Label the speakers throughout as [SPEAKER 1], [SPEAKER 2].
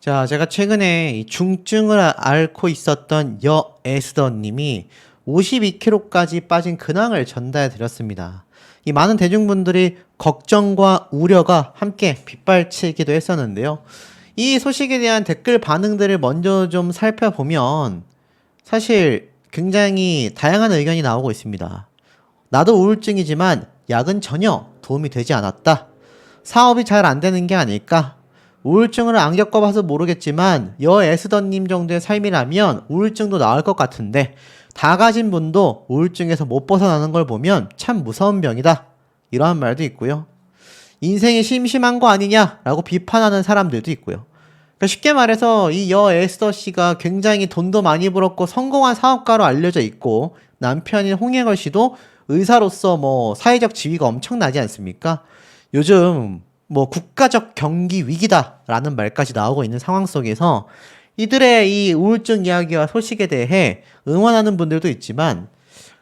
[SPEAKER 1] 자, 제가 최근에 이 중증을 아- 앓고 있었던 여 에스더님이 52kg까지 빠진 근황을 전달해 드렸습니다. 이 많은 대중분들이 걱정과 우려가 함께 빗발치기도 했었는데요. 이 소식에 대한 댓글 반응들을 먼저 좀 살펴보면 사실 굉장히 다양한 의견이 나오고 있습니다. 나도 우울증이지만 약은 전혀 도움이 되지 않았다. 사업이 잘 안 되는 게 아닐까? 우울증을 안 겪어봐서 모르겠지만 여 에스더님 정도의 삶이라면 우울증도 나을 것 같은데 다 가진 분도 우울증에서 못 벗어나는 걸 보면 참 무서운 병이다. 이러한 말도 있고요. 인생이 심심한 거 아니냐라고 비판하는 사람들도 있고요. 그러니까 쉽게 말해서 이 여 에스더 씨가 굉장히 돈도 많이 벌었고 성공한 사업가로 알려져 있고 남편인 홍해걸 씨도 의사로서 뭐 사회적 지위가 엄청나지 않습니까? 요즘 뭐 국가적 경기 위기다라는 말까지 나오고 있는 상황 속에서 이들의 이 우울증 이야기와 소식에 대해 응원하는 분들도 있지만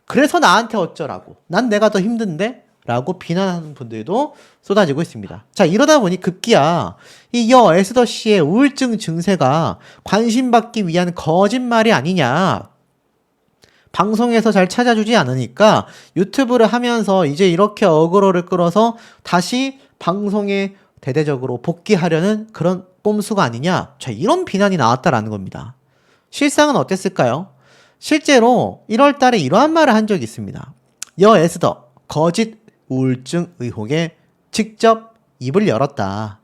[SPEAKER 1] 그래서 나한테 어쩌라고 난 내가 더 힘든데 라고 비난하는 분들도 쏟아지고 있습니다. 자, 이러다 보니 급기야 이 여 에스더 씨의 우울증 증세가 관심받기 위한 거짓말이 아니냐. 방송에서 잘 찾아주지 않으니까 유튜브를 하면서 이제 이렇게 어그로를 끌어서 다시 방송에 대대적으로 복귀하려는 그런 꼼수가 아니냐. 자, 이런 비난이 나왔다라는 겁니다. 실상은 어땠을까요? 실제로 1월 달에 이러한 말을 한 적이 있습니다. 여 에스더, 거짓 우울증 의혹에 직접 입을 열었다.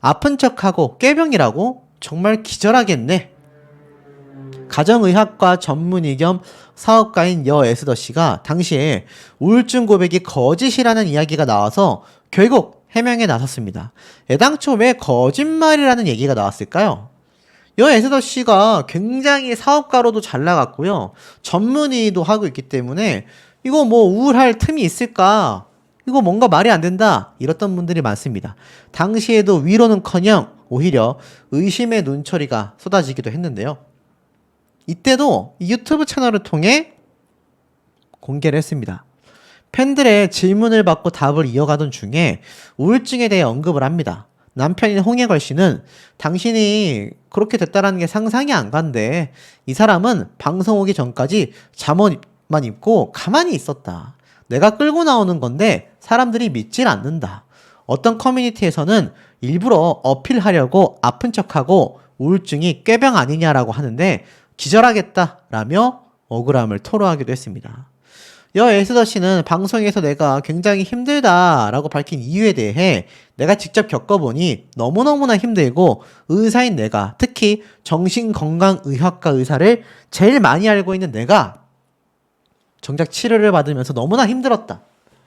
[SPEAKER 1] 아픈 척하고 꾀병이라고 정말 기절하겠네. 가정의학과 전문의 겸 사업가인 여 에스더 씨가 당시에 우울증 고백이 거짓이라는 이야기가 나와서 결국 해명에 나섰습니다. 애당초 왜 거짓말이라는 얘기가 나왔을까요? 여 에스더 씨가 굉장히 사업가로도 잘 나갔고요. 전문의도 하고 있기 때문에 이거 뭐 우울할 틈이 있을까? 이거 뭔가 말이 안 된다. 이랬던 분들이 많습니다. 당시에도 위로는커녕 오히려 의심의 눈초리가 쏟아지기도 했는데요. 이때도 이 유튜브 채널을 통해 공개를 했습니다. 팬들의 질문을 받고 답을 이어가던 중에 우울증에 대해 언급을 합니다. 남편인 홍해걸 씨는 당신이 그렇게 됐다라는 게 상상이 안 간대. 이 사람은 방송 오기 전까지 잠옷만 입고 가만히 있었다. 내가 끌고 나오는 건데 사람들이 믿질 않는다. 어떤 커뮤니티에서는 일부러 어필하려고 아픈 척하고 우울증이 꾀병 아니냐라고 하는데 기절하겠다라며 억울함을 토로하기도 했습니다. 여 에스더 씨는 방송에서 내가 굉장히 힘들다라고 밝힌 이유에 대해 내가 직접 겪어보니 너무너무나 힘들고 의사인 내가 특히 정신건강의학과 의사를 제일 많이 알고 있는 내가 정작 치료를 받으면서 너무나 힘들었다.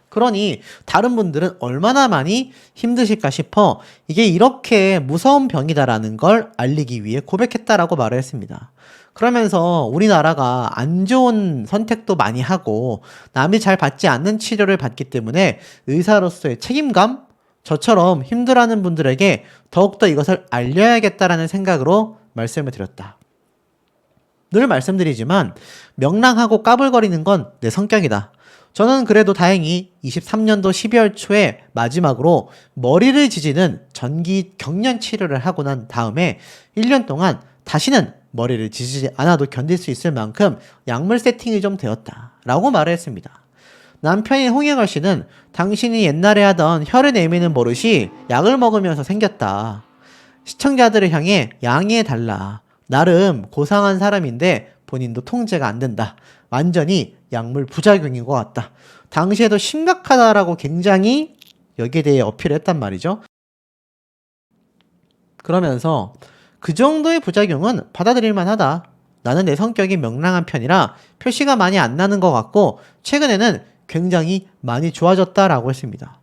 [SPEAKER 1] 그러니 다른 분들은 얼마나 많이 힘드실까 싶어 이게 이렇게 무서운 병이다라는 걸 알리기 위해 고백했다라고 말을 했습니다. 그러면서 우리나라가 안 좋은 선택도 많이 하고 남이 잘 받지 않는 치료를 받기 때문에 의사로서의 책임감? 저처럼 힘들어하는 분들에게 더욱더 이것을 알려야겠다라는 생각으로 말씀을 드렸다. 늘 말씀드리지만 명랑하고 까불거리는 건 내 성격이다. 저는 그래도 다행히 23년도 12월 초에 마지막으로 머리를 지지는 전기 경련 치료를 하고 난 다음에 1년 동안 다시는 머리를 지지지 않아도 견딜 수 있을 만큼 약물 세팅이 좀 되었다. 라고 말을 했습니다. 남편인 홍영걸 씨는 당신이 옛날에 하던 혀를 내미는 버릇이 약을 먹으면서 생겼다. 시청자들을 향해 양해해 달라. 나름 고상한 사람인데 본인도 통제가 안 된다. 완전히 약물 부작용인 것 같다. 당시에도 심각하다라고 굉장히 여기에 대해 어필했단 말이죠. 그러면서 그 정도의 부작용은 받아들일 만 하다. 나는 내 성격이 명랑한 편이라 표시가 많이 안 나는 것 같고 최근에는 굉장히 많이 좋아졌다라고 했습니다.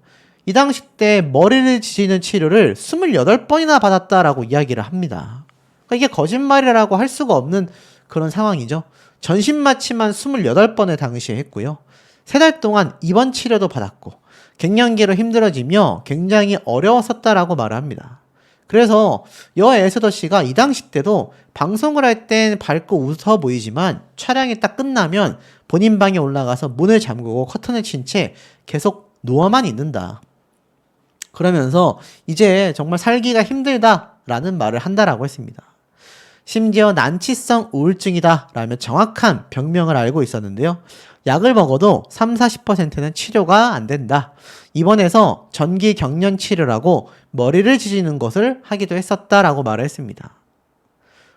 [SPEAKER 1] 이 당시 때 머리를 지지는 치료를 28번이나 받았다라고 이야기를 합니다. 그러니까 이게 거짓말이라고 할 수가 없는 그런 상황이죠. 전신 마취만 28번을 당시에 했고요. 세 달 동안 입원 치료도 받았고 갱년기로 힘들어지며 굉장히 어려웠었다라고 말을 합니다. 그래서 여 에스더 씨가 이 당시 때도 방송을 할 땐 밝고 웃어 보이지만 촬영이 딱 끝나면 본인 방에 올라가서 문을 잠그고 커튼을 친 채 계속 누워만 있는다. 그러면서 이제 정말 살기가 힘들다 라는 말을 한다라고 했습니다. 심지어 난치성 우울증이다 라며 정확한 병명을 알고 있었는데요. 약을 먹어도 3, 40%는 치료가 안 된다. 입원해서 전기 경련 치료라고 머리를 지지는 것을 하기도 했었다라고 말을 했습니다.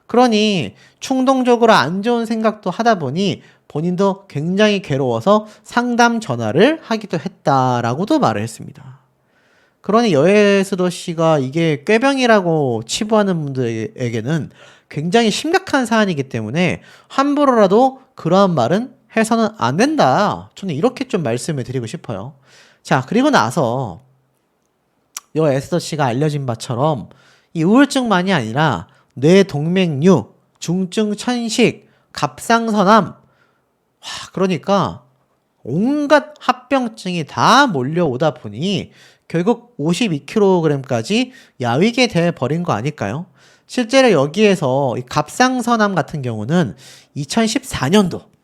[SPEAKER 1] 그러니 충동적으로 안 좋은 생각도 하다 보니 본인도 굉장히 괴로워서 상담 전화를 하기도 했다라고도 말을 했습니다. 그러니 여예스도 씨가 이게 꾀병이라고 치부하는 분들에게는 굉장히 심각한 사안이기 때문에 함부로라도 그러한 말은 해서는 안 된다. 저는 이렇게 좀 말씀을 드리고 싶어요. 자, 그리고 나서 여 에스더 씨가 알려진 바처럼 이 우울증만이 아니라 뇌동맥류, 중증 천식, 갑상선암, 와, 그러니까 온갖 합병증이 다 몰려오다 보니 결국 52kg까지 야위게 돼 버린 거 아닐까요? 실제로 여기에서 이 갑상선암 같은 경우는 2014년도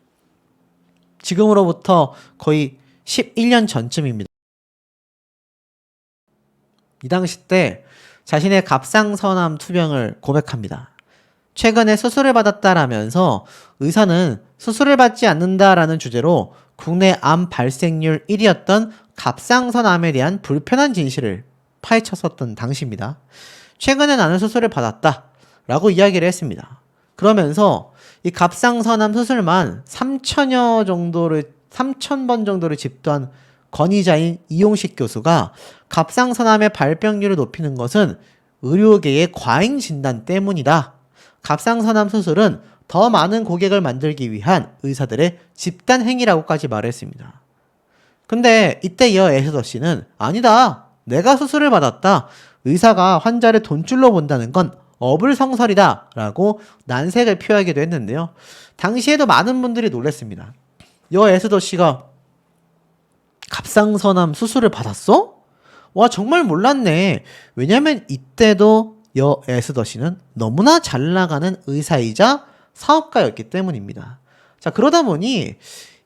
[SPEAKER 1] 지금으로부터 거의 11년 전쯤입니다. 이 당시 때 자신의 갑상선암 투병을 고백합니다. 최근에 수술을 받았다라면서 의사는 수술을 받지 않는다라는 주제로 국내 암 발생률 1위였던 갑상선암에 대한 불편한 진실을 파헤쳤었던 당시입니다. 최근에 나는 수술을 받았다. 라고 이야기를 했습니다. 그러면서 이 갑상선암 수술만 3천여 정도를, 3천0번 정도를 집도한 권위자인 이용식 교수가 갑상선암의 발병률을 높이는 것은 의료계의 과잉 진단 때문이다. 갑상선암 수술은 더 많은 고객을 만들기 위한 의사들의 집단 행위라고까지 말했습니다. 근데 이때 이어 에스더 씨는 아니다. 내가 수술을 받았다. 의사가 환자를 돈줄로 본다는 건 어불성설이다. 라고 난색을 표하기도 했는데요. 당시에도 많은 분들이 놀랐습니다. 여 에스더 씨가 갑상선암 수술을 받았어? 와, 정말 몰랐네. 왜냐면 이때도 여 에스더 씨는 너무나 잘 나가는 의사이자 사업가였기 때문입니다. 자, 그러다 보니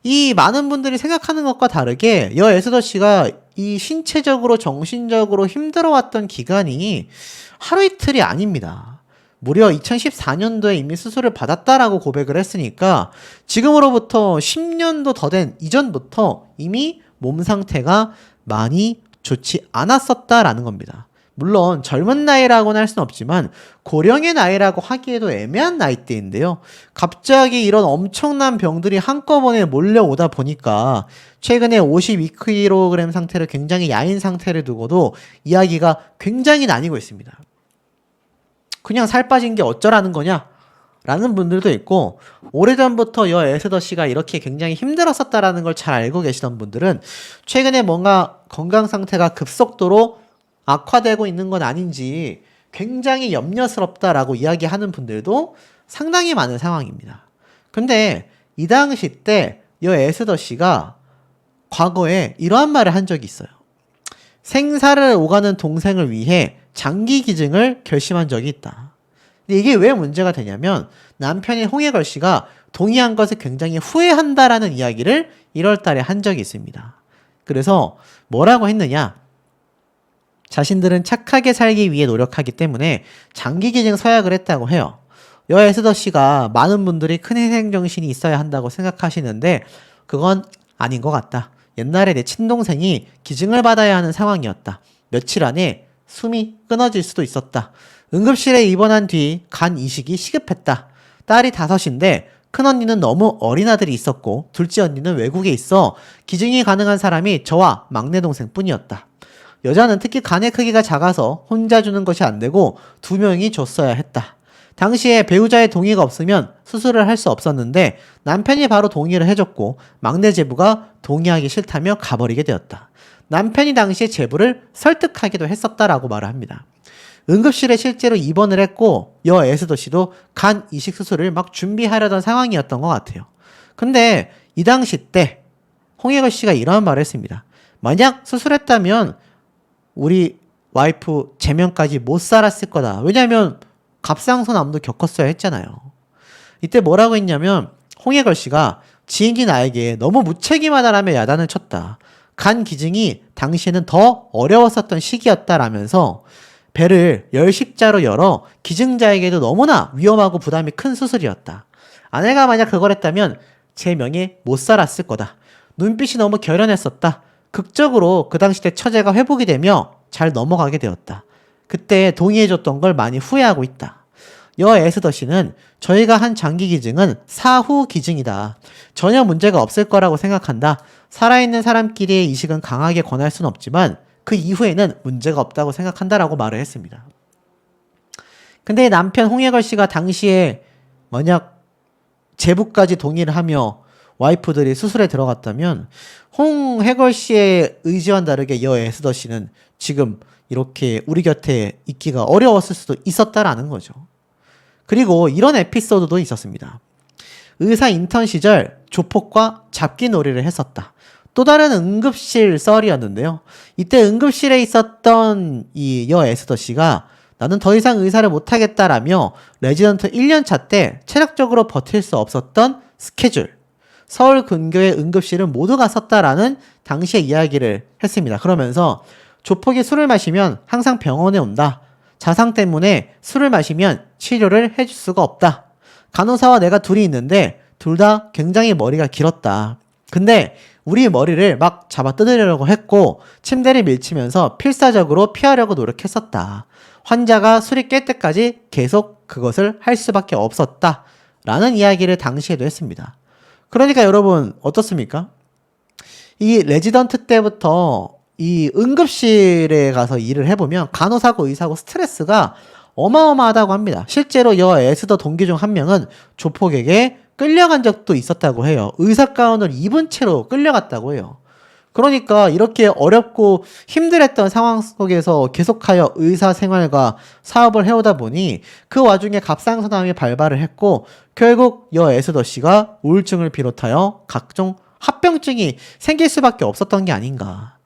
[SPEAKER 1] 이 많은 분들이 생각하는 것과 다르게 여 에스더 씨가 이 신체적으로 정신적으로 힘들어왔던 기간이 하루 이틀이 아닙니다. 무려 2014년도에 이미 수술을 받았다라고 고백을 했으니까 지금으로부터 10년도 더 된 이전부터 이미 몸 상태가 많이 좋지 않았었다라는 겁니다. 물론 젊은 나이라고는 할 수는 없지만 고령의 나이라고 하기에도 애매한 나이대인데요. 갑자기 이런 엄청난 병들이 한꺼번에 몰려오다 보니까 최근에 52kg 상태를 굉장히 야인 상태를 두고도 이야기가 굉장히 나뉘고 있습니다. 그냥 살 빠진 게 어쩌라는 거냐? 라는 분들도 있고 오래전부터 여 에스더 씨가 이렇게 굉장히 힘들었었다라는 걸 잘 알고 계시던 분들은 최근에 뭔가 건강 상태가 급속도로 악화되고 있는 건 아닌지 굉장히 염려스럽다라고 이야기하는 분들도 상당히 많은 상황입니다. 근데 이 당시 때 여 에스더 씨가 과거에 이러한 말을 한 적이 있어요. 생사를 오가는 동생을 위해 장기 기증을 결심한 적이 있다. 근데 이게 왜 문제가 되냐면 남편인 홍해걸 씨가 동의한 것을 굉장히 후회한다라는 이야기를 1월 달에 한 적이 있습니다. 그래서 뭐라고 했느냐? 자신들은 착하게 살기 위해 노력하기 때문에 장기 기증 서약을 했다고 해요. 여 에 스더 씨가 많은 분들이 큰 희생 정신이 있어야 한다고 생각하시는데 그건 아닌 것 같다. 옛날에 내 친동생이 기증을 받아야 하는 상황이었다. 며칠 안에 숨이 끊어질 수도 있었다. 응급실에 입원한 뒤 간 이식이 시급했다. 딸이 다섯인데 큰 언니는 너무 어린 아들이 있었고 둘째 언니는 외국에 있어 기증이 가능한 사람이 저와 막내 동생 뿐이었다. 여자는 특히 간의 크기가 작아서 혼자 주는 것이 안 되고 두 명이 줬어야 했다. 당시에 배우자의 동의가 없으면 수술을 할 수 없었는데 남편이 바로 동의를 해줬고 막내 제부가 동의하기 싫다며 가버리게 되었다. 남편이 당시에 제부를 설득하기도 했었다라고 말을 합니다. 응급실에 실제로 입원을 했고 여 에스더 씨도 간 이식 수술을 막 준비하려던 상황이었던 것 같아요. 근데 이 당시 때 홍혜걸 씨가 이런 말을 했습니다. 만약 수술했다면 우리 와이프 제명까지 못 살았을 거다. 왜냐하면 갑상선암도 겪었어야 했잖아요. 이때 뭐라고 했냐면 홍혜걸 씨가 지인이 나에게 너무 무책임하다라며 야단을 쳤다. 간 기증이 당시에는 더 어려웠었던 시기였다라면서 배를 열십자로 열어 기증자에게도 너무나 위험하고 부담이 큰 수술이었다. 아내가 만약 그걸 했다면 제 명예 못 살았을 거다. 눈빛이 너무 결연했었다. 극적으로 그 당시 때 처제가 회복이 되며 잘 넘어가게 되었다. 그때 동의해줬던 걸 많이 후회하고 있다. 여 에스더 씨는 저희가 한 장기 기증은 사후 기증이다. 전혀 문제가 없을 거라고 생각한다. 살아있는 사람끼리의 이식은 강하게 권할 수는 없지만 그 이후에는 문제가 없다고 생각한다라고 말을 했습니다. 근데 남편 홍예걸 씨가 당시에 만약 제부까지 동의를 하며 와이프들이 수술에 들어갔다면 홍해걸 씨의 의지와는 다르게 여 에스더 씨는 지금 이렇게 우리 곁에 있기가 어려웠을 수도 있었다라는 거죠. 그리고 이런 에피소드도 있었습니다. 의사 인턴 시절 조폭과 잡기 놀이를 했었다. 또 다른 응급실 썰이었는데요. 이때 응급실에 있었던 이 여 에스더 씨가 나는 더 이상 의사를 못하겠다라며 레지던트 1년차 때 체력적으로 버틸 수 없었던 스케줄. 서울 근교의 응급실은 모두가 썼다라는 당시의 이야기를 했습니다. 그러면서 조폭이 술을 마시면 항상 병원에 온다. 자상 때문에 술을 마시면 치료를 해줄 수가 없다. 간호사와 내가 둘이 있는데 둘 다 굉장히 머리가 길었다. 근데 우리 머리를 막 잡아 뜯으려고 했고 침대를 밀치면서 필사적으로 피하려고 노력했었다. 환자가 술이 깰 때까지 계속 그것을 할 수밖에 없었다. 라는 이야기를 당시에도 했습니다. 그러니까 여러분 어떻습니까? 이 레지던트 때부터 이 응급실에 가서 일을 해보면 간호사고 의사고 스트레스가 어마어마하다고 합니다. 실제로 여 에스더 동기 중 한 명은 조폭에게 끌려간 적도 있었다고 해요. 의사 가운을 입은 채로 끌려갔다고 해요. 그러니까 이렇게 어렵고 힘들었던 상황 속에서 계속하여 의사 생활과 사업을 해오다 보니 그 와중에 갑상선암이 발발을 했고 결국 여 에스더 씨가 우울증을 비롯하여 각종 합병증이 생길 수밖에 없었던 게 아닌가.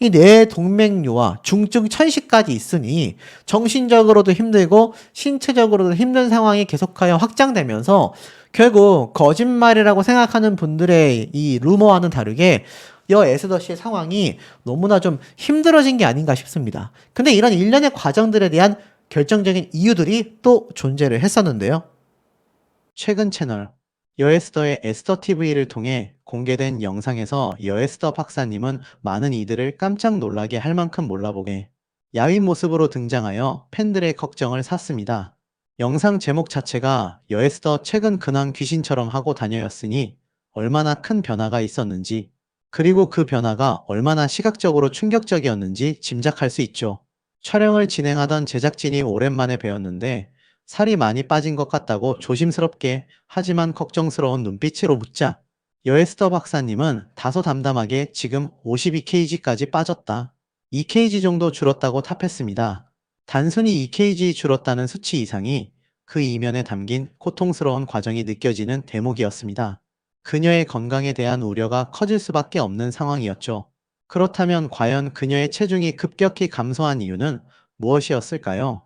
[SPEAKER 1] 이 뇌 동맥류와 중증 천식까지 있으니 정신적으로도 힘들고 신체적으로도 힘든 상황이 계속하여 확장되면서 결국 거짓말이라고 생각하는 분들의 이 루머와는 다르게 여 에스더 씨의 상황이 너무나 좀 힘들어진 게 아닌가 싶습니다. 근데 이런 일련의 과정들에 대한 결정적인 이유들이 또 존재를 했었는데요. 최근 채널 여에스더의 에스더 TV를 통해 공개된 영상에서 여에스더 박사님은 많은 이들을 깜짝 놀라게 할 만큼 몰라보게 야윈 모습으로 등장하여 팬들의 걱정을 샀습니다. 영상 제목 자체가 여에스더 최근 근황 귀신처럼 하고 다녀였으니 얼마나 큰 변화가 있었는지 그리고 그 변화가 얼마나 시각적으로 충격적이었는지 짐작할 수 있죠. 촬영을 진행하던 제작진이 오랜만에 뵈었는데 살이 많이 빠진 것 같다고 조심스럽게 하지만 걱정스러운 눈빛으로 묻자 여에스더 박사님은 다소 담담하게 지금 52kg까지 빠졌다. 2kg 정도 줄었다고 탑했습니다. 단순히 2kg 줄었다는 수치 이상이 그 이면에 담긴 고통스러운 과정이 느껴지는 대목이었습니다. 그녀의 건강에 대한 우려가 커질 수밖에 없는 상황이었죠. 그렇다면 과연 그녀의 체중이 급격히 감소한 이유는 무엇이었을까요?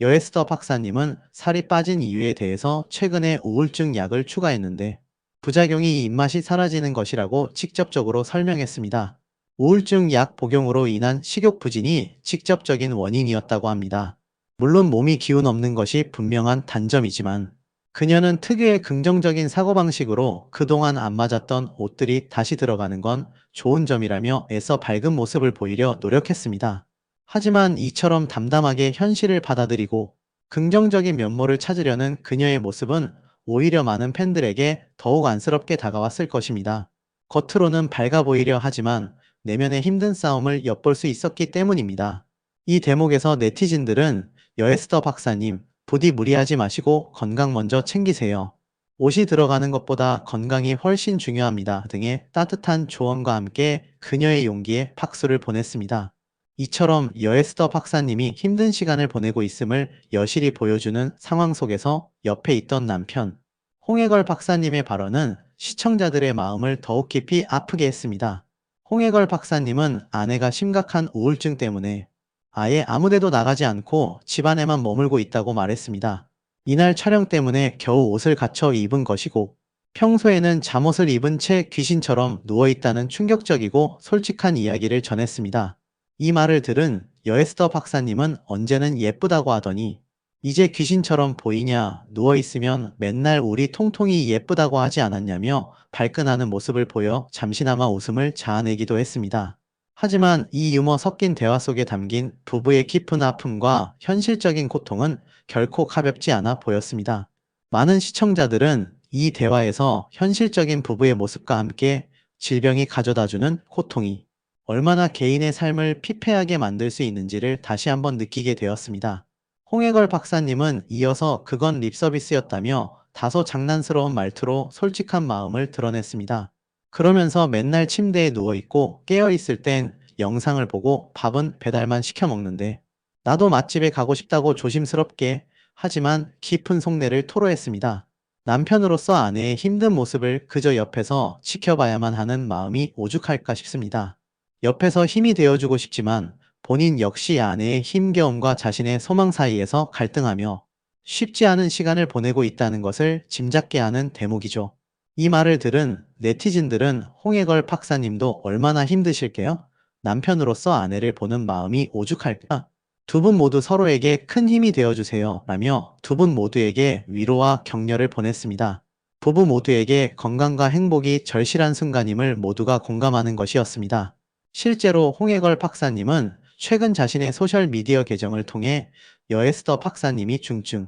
[SPEAKER 1] 여에스더 박사님은 살이 빠진 이유에 대해서 최근에 우울증 약을 추가했는데 부작용이 입맛이 사라지는 것이라고 직접적으로 설명했습니다. 우울증 약 복용으로 인한 식욕 부진이 직접적인 원인이었다고 합니다. 물론 몸이 기운 없는 것이 분명한 단점이지만 그녀는 특유의 긍정적인 사고방식으로 그동안 안 맞았던 옷들이 다시 들어가는 건 좋은 점이라며 애써 밝은 모습을 보이려 노력했습니다. 하지만 이처럼 담담하게 현실을 받아들이고 긍정적인 면모를 찾으려는 그녀의 모습은 오히려 많은 팬들에게 더욱 안쓰럽게 다가왔을 것입니다. 겉으로는 밝아 보이려 하지만 내면의 힘든 싸움을 엿볼 수 있었기 때문입니다. 이 대목에서 네티즌들은 여에스더 박사님, 부디 무리하지 마시고 건강 먼저 챙기세요. 옷이 들어가는 것보다 건강이 훨씬 중요합니다. 등의 따뜻한 조언과 함께 그녀의 용기에 박수를 보냈습니다. 이처럼 여에스더 박사님이 힘든 시간을 보내고 있음을 여실히 보여주는 상황 속에서 옆에 있던 남편, 홍해걸 박사님의 발언은 시청자들의 마음을 더욱 깊이 아프게 했습니다. 홍해걸 박사님은 아내가 심각한 우울증 때문에 아예 아무데도 나가지 않고 집안에만 머물고 있다고 말했습니다. 이날 촬영 때문에 겨우 옷을 갖춰 입은 것이고 평소에는 잠옷을 입은 채 귀신처럼 누워있다는 충격적이고 솔직한 이야기를 전했습니다.
[SPEAKER 2] 이 말을 들은 여에스더 박사님은 언제는 예쁘다고 하더니 이제 귀신처럼 보이냐 누워있으면 맨날 우리 통통이 예쁘다고 하지 않았냐며 발끈하는 모습을 보여 잠시나마 웃음을 자아내기도 했습니다. 하지만 이 유머 섞인 대화 속에 담긴 부부의 깊은 아픔과 현실적인 고통은 결코 가볍지 않아 보였습니다. 많은 시청자들은 이 대화에서 현실적인 부부의 모습과 함께 질병이 가져다주는 고통이 얼마나 개인의 삶을 피폐하게 만들 수 있는지를 다시 한번 느끼게 되었습니다. 홍해걸 박사님은 이어서 그건 립서비스였다며 다소 장난스러운 말투로 솔직한 마음을 드러냈습니다. 그러면서 맨날 침대에 누워있고 깨어있을 땐 영상을 보고 밥은 배달만 시켜 먹는데 나도 맛집에 가고 싶다고 조심스럽게 하지만 깊은 속내를 토로했습니다. 남편으로서 아내의 힘든 모습을 그저 옆에서 지켜봐야만 하는 마음이 오죽할까 싶습니다. 옆에서 힘이 되어주고 싶지만 본인 역시 아내의 힘겨움과 자신의 소망 사이에서 갈등하며 쉽지 않은 시간을 보내고 있다는 것을 짐작게 하는 대목이죠. 이 말을 들은 네티즌들은 홍해걸 박사님도 얼마나 힘드실게요? 남편으로서 아내를 보는 마음이 오죽할까? 두 분 모두 서로에게 큰 힘이 되어주세요. 라며 두 분 모두에게 위로와 격려를 보냈습니다. 부부 모두에게 건강과 행복이 절실한 순간임을 모두가 공감하는 것이었습니다. 실제로 홍해걸 박사님은 최근 자신의 소셜미디어 계정을 통해 여에스더 박사님이 중증,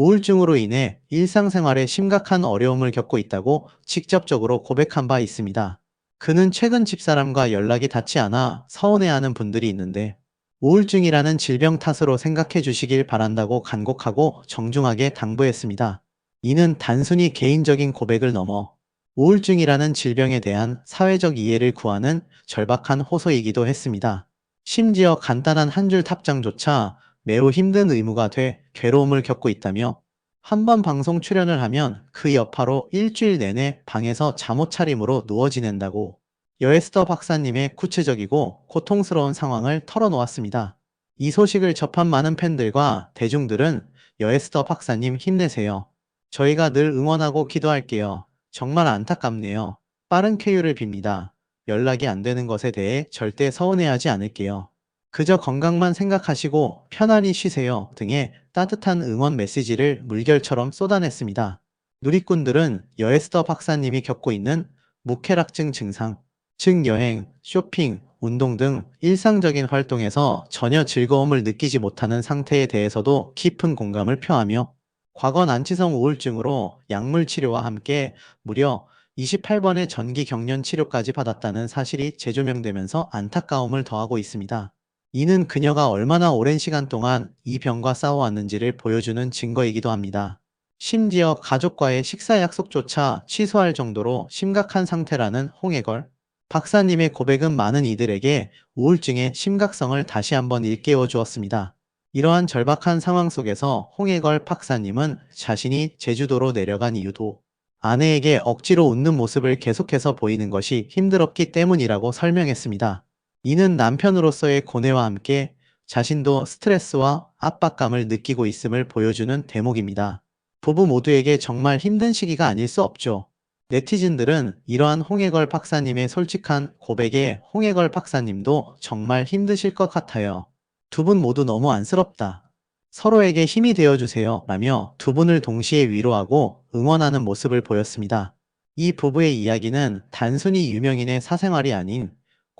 [SPEAKER 2] 우울증으로 인해 일상생활에 심각한 어려움을 겪고 있다고 직접적으로 고백한 바 있습니다. 그는 최근 집사람과 연락이 닿지 않아 서운해하는 분들이 있는데 우울증이라는 질병 탓으로 생각해 주시길 바란다고 간곡하고 정중하게 당부했습니다. 이는 단순히 개인적인 고백을 넘어 우울증이라는 질병에 대한 사회적 이해를 구하는 절박한 호소이기도 했습니다. 심지어 간단한 한줄 답장조차 매우 힘든 의무가 돼 괴로움을 겪고 있다며 한 번 방송 출연을 하면 그 여파로 일주일 내내 방에서 잠옷 차림으로 누워 지낸다고 여에스더 박사님의 구체적이고 고통스러운 상황을 털어놓았습니다. 이 소식을 접한 많은 팬들과 대중들은 여에스더 박사님 힘내세요. 저희가 늘 응원하고 기도할게요. 정말 안타깝네요. 빠른 쾌유를 빕니다. 연락이 안 되는 것에 대해 절대 서운해하지 않을게요. 그저 건강만 생각하시고 편안히 쉬세요 등의 따뜻한 응원 메시지를 물결처럼 쏟아냈습니다. 누리꾼들은 여에스더 박사님이 겪고 있는 무쾌락증 증상, 즉 여행, 쇼핑, 운동 등 일상적인 활동에서 전혀 즐거움을 느끼지 못하는 상태에 대해서도 깊은 공감을 표하며 과거 난치성 우울증으로 약물 치료와 함께 무려 28번의 전기 경련 치료까지 받았다는 사실이 재조명되면서 안타까움을 더하고 있습니다. 이는 그녀가 얼마나 오랜 시간 동안 이 병과 싸워왔는지를 보여주는 증거이기도 합니다. 심지어 가족과의 식사 약속조차 취소할 정도로 심각한 상태라는 홍해걸. 박사님의 고백은 많은 이들에게 우울증의 심각성을 다시 한번 일깨워 주었습니다. 이러한 절박한 상황 속에서 홍해걸 박사님은 자신이 제주도로 내려간 이유도 아내에게 억지로 웃는 모습을 계속해서 보이는 것이 힘들었기 때문이라고 설명했습니다. 이는 남편으로서의 고뇌와 함께 자신도 스트레스와 압박감을 느끼고 있음을 보여주는 대목입니다. 부부 모두에게 정말 힘든 시기가 아닐 수 없죠. 네티즌들은 이러한 홍해걸 박사님의 솔직한 고백에 홍해걸 박사님도 정말 힘드실 것 같아요. 두 분 모두 너무 안쓰럽다. 서로에게 힘이 되어주세요. 라며 두 분을 동시에 위로하고 응원하는 모습을 보였습니다. 이 부부의 이야기는 단순히 유명인의 사생활이 아닌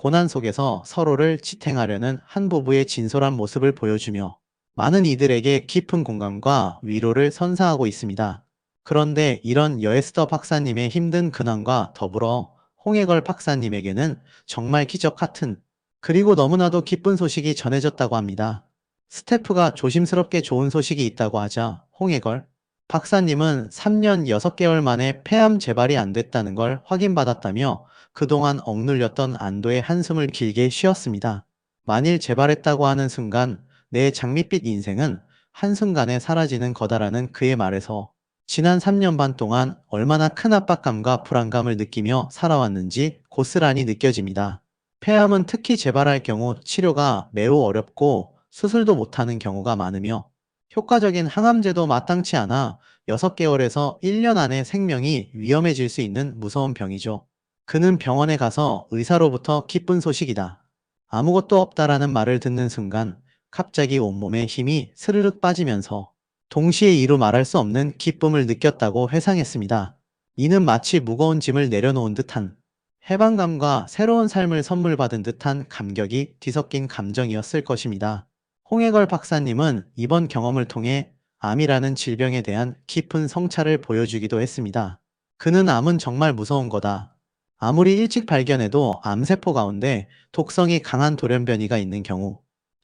[SPEAKER 2] 고난 속에서 서로를 지탱하려는 한 부부의 진솔한 모습을 보여주며 많은 이들에게 깊은 공감과 위로를 선사하고 있습니다. 그런데 이런 여에스더 박사님의 힘든 근황과 더불어 홍해걸 박사님에게는 정말 기적 같은 그리고 너무나도 기쁜 소식이 전해졌다고 합니다. 스태프가 조심스럽게 좋은 소식이 있다고 하자 홍해걸 박사님은 3년 6개월 만에 폐암 재발이 안 됐다는 걸 확인받았다며 그동안 억눌렸던 안도의 한숨을 길게 쉬었습니다. 만일 재발했다고 하는 순간 내 장밋빛 인생은 한순간에 사라지는 거다라는 그의 말에서 지난 3년 반 동안 얼마나 큰 압박감과 불안감을 느끼며 살아왔는지 고스란히 느껴집니다. 폐암은 특히 재발할 경우 치료가 매우 어렵고 수술도 못하는 경우가 많으며 효과적인 항암제도 마땅치 않아 6개월에서 1년 안에 생명이 위험해질 수 있는 무서운 병이죠. 그는 병원에 가서 의사로부터 기쁜 소식이다. 아무것도 없다라는 말을 듣는 순간 갑자기 온몸에 힘이 스르륵 빠지면서 동시에 이루 말할 수 없는 기쁨을 느꼈다고 회상했습니다. 이는 마치 무거운 짐을 내려놓은 듯한 해방감과 새로운 삶을 선물 받은 듯한 감격이 뒤섞인 감정이었을 것입니다. 홍해걸 박사님은 이번 경험을 통해 암이라는 질병에 대한 깊은 성찰을 보여주기도 했습니다. 그는 암은 정말 무서운 거다. 아무리 일찍 발견해도 암세포 가운데 독성이 강한 돌연변이가 있는 경우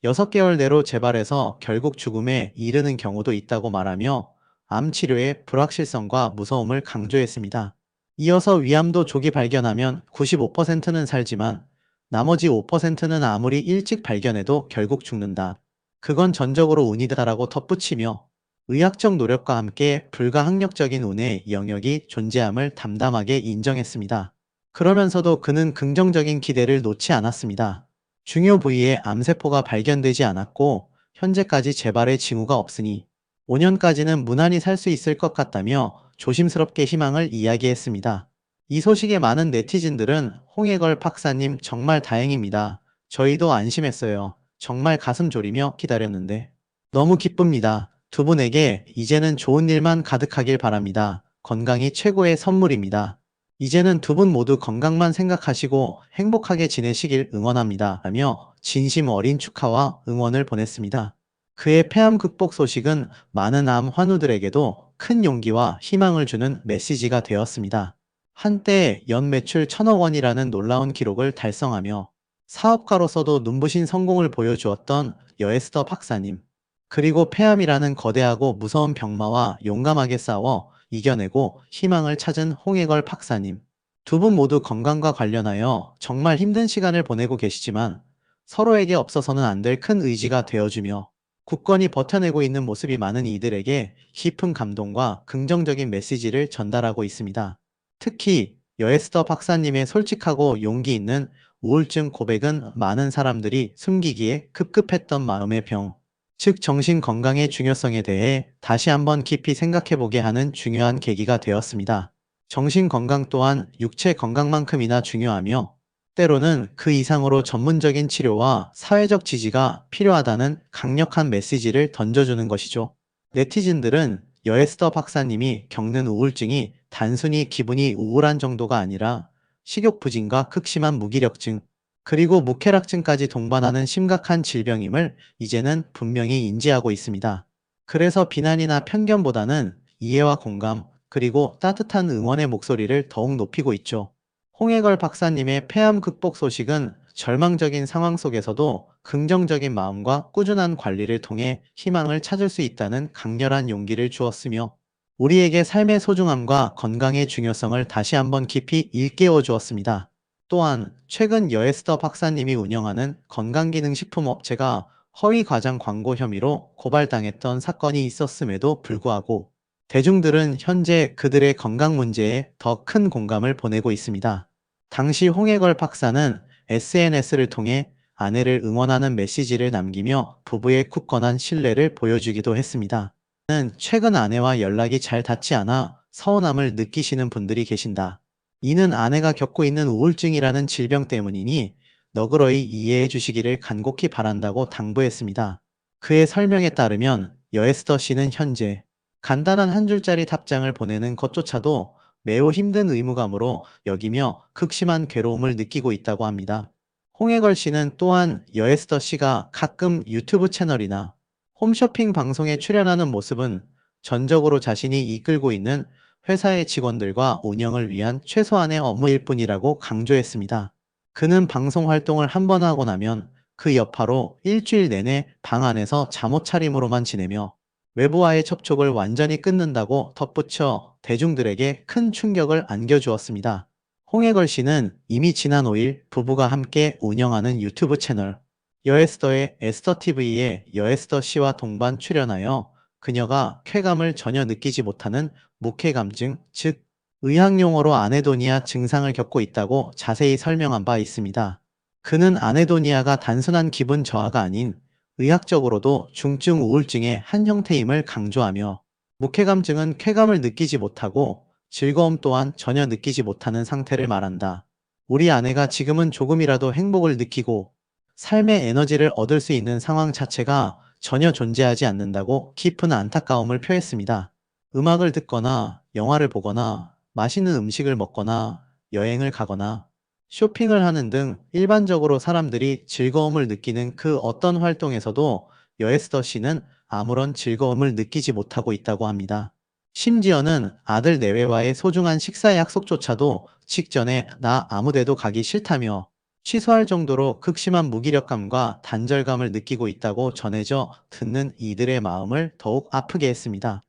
[SPEAKER 2] 6개월 내로 재발해서 결국 죽음에 이르는 경우도 있다고 말하며 암 치료의 불확실성과 무서움을 강조했습니다. 이어서 위암도 조기 발견하면 95%는 살지만 나머지 5%는 아무리 일찍 발견해도 결국 죽는다. 그건 전적으로 운이다라고 덧붙이며 의학적 노력과 함께 불가항력적인 운의 영역이 존재함을 담담하게 인정했습니다. 그러면서도 그는 긍정적인 기대를 놓지 않았습니다. 중요 부위에 암세포가 발견되지 않았고 현재까지 재발의 징후가 없으니 5년까지는 무난히 살 수 있을 것 같다며 조심스럽게 희망을 이야기했습니다. 이 소식에 많은 네티즌들은 홍해걸 박사님 정말 다행입니다. 저희도 안심했어요. 정말 가슴 졸이며 기다렸는데 너무 기쁩니다. 두 분에게 이제는 좋은 일만 가득하길 바랍니다. 건강이 최고의 선물입니다. 이제는 두 분 모두 건강만 생각하시고 행복하게 지내시길 응원합니다. 라며 진심 어린 축하와 응원을 보냈습니다. 그의 폐암 극복 소식은 많은 암 환우들에게도 큰 용기와 희망을 주는 메시지가 되었습니다. 한때 연 매출 천억 원이라는 놀라운 기록을 달성하며 사업가로서도 눈부신 성공을 보여주었던 여에스더 박사님. 그리고 폐암이라는 거대하고 무서운 병마와 용감하게 싸워 이겨내고 희망을 찾은 홍해걸 박사님. 두 분 모두 건강과 관련하여 정말 힘든 시간을 보내고 계시지만 서로에게 없어서는 안 될 큰 의지가 되어주며 굳건히 버텨내고 있는 모습이 많은 이들에게 깊은 감동과 긍정적인 메시지를 전달하고 있습니다. 특히 여에스더 박사님의 솔직하고 용기 있는 우울증 고백은 많은 사람들이 숨기기에 급급했던 마음의 병, 즉 정신 건강의 중요성에 대해 다시 한번 깊이 생각해 보게 하는 중요한 계기가 되었습니다. 정신 건강 또한 육체 건강만큼이나 중요하며 때로는 그 이상으로 전문적인 치료와 사회적 지지가 필요하다는 강력한 메시지를 던져주는 것이죠. 네티즌들은 여에스더 박사님이 겪는 우울증이 단순히 기분이 우울한 정도가 아니라 식욕 부진과 극심한 무기력증, 그리고 무쾌락증까지 동반하는 심각한 질병임을 이제는 분명히 인지하고 있습니다. 그래서 비난이나 편견보다는 이해와 공감, 그리고 따뜻한 응원의 목소리를 더욱 높이고 있죠. 홍해걸 박사님의 폐암 극복 소식은 절망적인 상황 속에서도 긍정적인 마음과 꾸준한 관리를 통해 희망을 찾을 수 있다는 강렬한 용기를 주었으며 우리에게 삶의 소중함과 건강의 중요성을 다시 한번 깊이 일깨워 주었습니다. 또한 최근 여에스더 박사님이 운영하는 건강기능식품 업체가 허위 과장 광고 혐의로 고발당했던 사건이 있었음에도 불구하고 대중들은 현재 그들의 건강 문제에 더 큰 공감을 보내고 있습니다. 당시 홍해걸 박사는 SNS를 통해 아내를 응원하는 메시지를 남기며 부부의 굳건한 신뢰를 보여주기도 했습니다. 는 최근 아내와 연락이 잘 닿지 않아 서운함을 느끼시는 분들이 계신다. 이는 아내가 겪고 있는 우울증이라는 질병 때문이니 너그러이 이해해 주시기를 간곡히 바란다고 당부했습니다. 그의 설명에 따르면 여에스더 씨는 현재 간단한 한 줄짜리 답장을 보내는 것조차도 매우 힘든 의무감으로 여기며 극심한 괴로움을 느끼고 있다고 합니다. 홍해걸 씨는 또한 여에스더 씨가 가끔 유튜브 채널이나 홈쇼핑 방송에 출연하는 모습은 전적으로 자신이 이끌고 있는 회사의 직원들과 운영을 위한 최소한의 업무일 뿐이라고 강조했습니다. 그는 방송 활동을 한 번 하고 나면 그 여파로 일주일 내내 방 안에서 잠옷 차림으로만 지내며 외부와의 접촉을 완전히 끊는다고 덧붙여 대중들에게 큰 충격을 안겨주었습니다. 홍해걸 씨는 이미 지난 5일 부부가 함께 운영하는 유튜브 채널 여에스더의 에스더TV에 여에스더 씨와 동반 출연하여 그녀가 쾌감을 전혀 느끼지 못하는 무쾌감증, 즉 의학용어로 아네도니아 증상을 겪고 있다고 자세히 설명한 바 있습니다. 그는 아네도니아가 단순한 기분 저하가 아닌 의학적으로도 중증 우울증의 한 형태임을 강조하며 무쾌감증은 쾌감을 느끼지 못하고 즐거움 또한 전혀 느끼지 못하는 상태를 말한다. 우리 아내가 지금은 조금이라도 행복을 느끼고 삶의 에너지를 얻을 수 있는 상황 자체가 전혀 존재하지 않는다고 깊은 안타까움을 표했습니다. 음악을 듣거나 영화를 보거나 맛있는 음식을 먹거나 여행을 가거나 쇼핑을 하는 등 일반적으로 사람들이 즐거움을 느끼는 그 어떤 활동에서도 여에스더 씨는 아무런 즐거움을 느끼지 못하고 있다고 합니다. 심지어는 아들 내외와의 소중한 식사 약속조차도 직전에 나 아무데도 가기 싫다며 취소할 정도로 극심한 무기력감과 단절감을 느끼고 있다고 전해져 듣는 이들의 마음을 더욱 아프게 했습니다.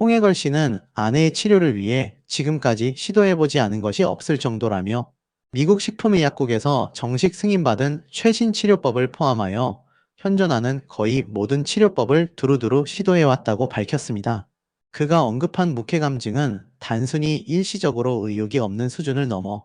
[SPEAKER 2] 홍해걸 씨는 아내의 치료를 위해 지금까지 시도해보지 않은 것이 없을 정도라며 미국 식품의약국에서 정식 승인받은 최신 치료법을 포함하여 현존하는 거의 모든 치료법을 두루두루 시도해왔다고 밝혔습니다. 그가 언급한 묵해감증은 단순히 일시적으로 의욕이 없는 수준을 넘어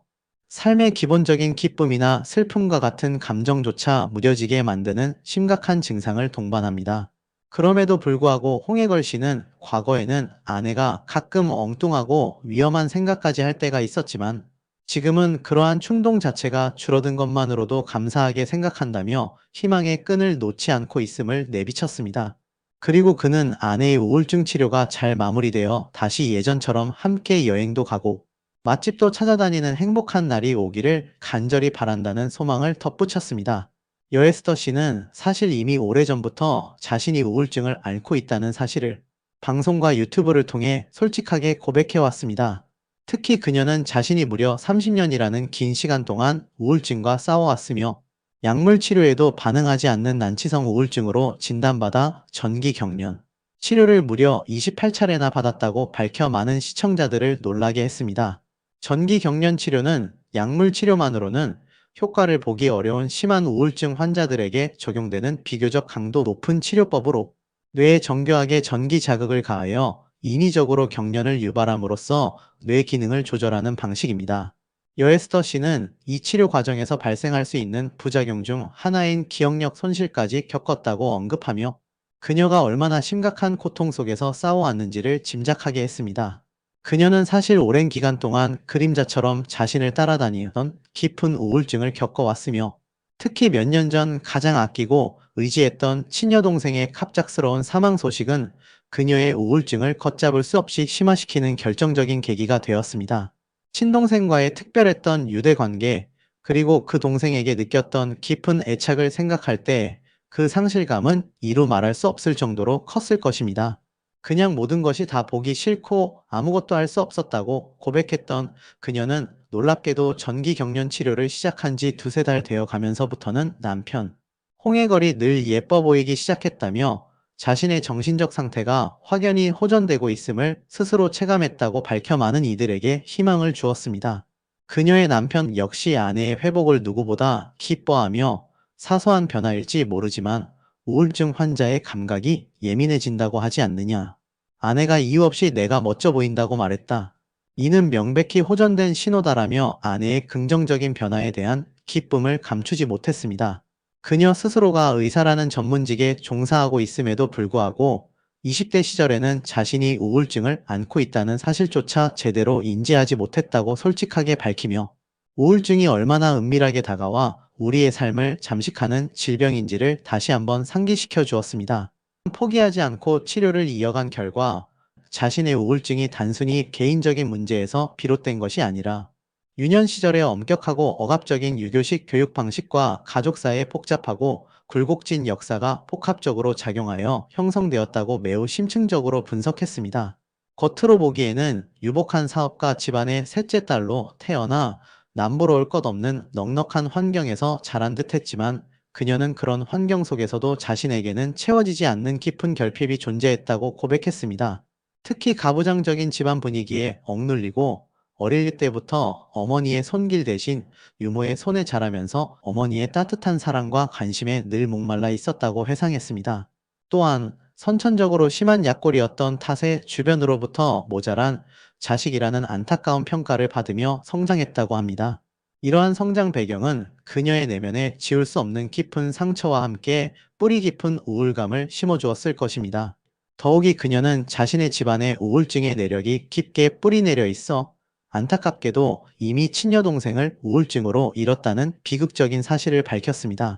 [SPEAKER 2] 삶의 기본적인 기쁨이나 슬픔과 같은 감정조차 무뎌지게 만드는 심각한 증상을 동반합니다. 그럼에도 불구하고 홍해걸 씨는 과거에는 아내가 가끔 엉뚱하고 위험한 생각까지 할 때가 있었지만 지금은 그러한 충동 자체가 줄어든 것만으로도 감사하게 생각한다며 희망의 끈을 놓지 않고 있음을 내비쳤습니다. 그리고 그는 아내의 우울증 치료가 잘 마무리되어 다시 예전처럼 함께 여행도 가고 맛집도 찾아다니는 행복한 날이 오기를 간절히 바란다는 소망을 덧붙였습니다. 여에스더 씨는 사실 이미 오래전부터 자신이 우울증을 앓고 있다는 사실을 방송과 유튜브를 통해 솔직하게 고백해왔습니다. 특히 그녀는 자신이 무려 30년이라는 긴 시간 동안 우울증과 싸워왔으며 약물 치료에도 반응하지 않는 난치성 우울증으로 진단받아 전기 경련, 치료를 무려 28차례나 받았다고 밝혀 많은 시청자들을 놀라게 했습니다. 전기 경련 치료는 약물 치료만으로는 효과를 보기 어려운 심한 우울증 환자들에게 적용되는 비교적 강도 높은 치료법으로 뇌에 정교하게 전기 자극을 가하여 인위적으로 경련을 유발함으로써 뇌 기능을 조절하는 방식입니다. 여에스터 씨는 이 치료 과정에서 발생할 수 있는 부작용 중 하나인 기억력 손실까지 겪었다고 언급하며 그녀가 얼마나 심각한 고통 속에서 싸워왔는지를 짐작하게 했습니다. 그녀는 사실 오랜 기간 동안 그림자처럼 자신을 따라다니던 깊은 우울증을 겪어왔으며 특히 몇 년 전 가장 아끼고 의지했던 친여 동생의 갑작스러운 사망 소식은 그녀의 우울증을 걷잡을 수 없이 심화시키는 결정적인 계기가 되었습니다. 친동생과의 특별했던 유대 관계, 그리고 그 동생에게 느꼈던 깊은 애착을 생각할 때 그 상실감은 이루 말할 수 없을 정도로 컸을 것입니다. 그냥 모든 것이 다 보기 싫고 아무것도 할 수 없었다고 고백했던 그녀는 놀랍게도 전기 경련 치료를 시작한 지 두세 달 되어 가면서부터는 남편, 홍해걸이 늘 예뻐 보이기 시작했다며 자신의 정신적 상태가 확연히 호전되고 있음을 스스로 체감했다고 밝혀 많은 이들에게 희망을 주었습니다. 그녀의 남편 역시 아내의 회복을 누구보다 기뻐하며 사소한 변화일지 모르지만 우울증 환자의 감각이 예민해진다고 하지 않느냐. 아내가 이유 없이 내가 멋져 보인다고 말했다. 이는 명백히 호전된 신호다라며 아내의 긍정적인 변화에 대한 기쁨을 감추지 못했습니다. 그녀 스스로가 의사라는 전문직에 종사하고 있음에도 불구하고 20대 시절에는 자신이 우울증을 앓고 있다는 사실조차 제대로 인지하지 못했다고 솔직하게 밝히며 우울증이 얼마나 은밀하게 다가와 우리의 삶을 잠식하는 질병인지를 다시 한번 상기시켜 주었습니다. 포기하지 않고 치료를 이어간 결과 자신의 우울증이 단순히 개인적인 문제에서 비롯된 것이 아니라 유년 시절의 엄격하고 억압적인 유교식 교육 방식과 가족사의 복잡하고 굴곡진 역사가 복합적으로 작용하여 형성되었다고 매우 심층적으로 분석했습니다. 겉으로 보기에는 유복한 사업가 집안의 셋째 딸로 태어나 남부러울 것 없는 넉넉한 환경에서 자란 듯 했지만 그녀는 그런 환경 속에서도 자신에게는 채워지지 않는 깊은 결핍이 존재했다고 고백했습니다. 특히 가부장적인 집안 분위기에 억눌리고 어릴 때부터 어머니의 손길 대신 유모의 손에 자라면서 어머니의 따뜻한 사랑과 관심에 늘 목말라 있었다고 회상했습니다. 또한 선천적으로 심한 약골이었던 탓에 주변으로부터 모자란 자식이라는 안타까운 평가를 받으며 성장했다고 합니다. 이러한 성장 배경은 그녀의 내면에 지울 수 없는 깊은 상처와 함께 뿌리 깊은 우울감을 심어주었을 것입니다. 더욱이 그녀는 자신의 집안에 우울증의 내력이 깊게 뿌리 내려 있어 안타깝게도 이미 친여 동생을 우울증으로 잃었다는 비극적인 사실을 밝혔습니다.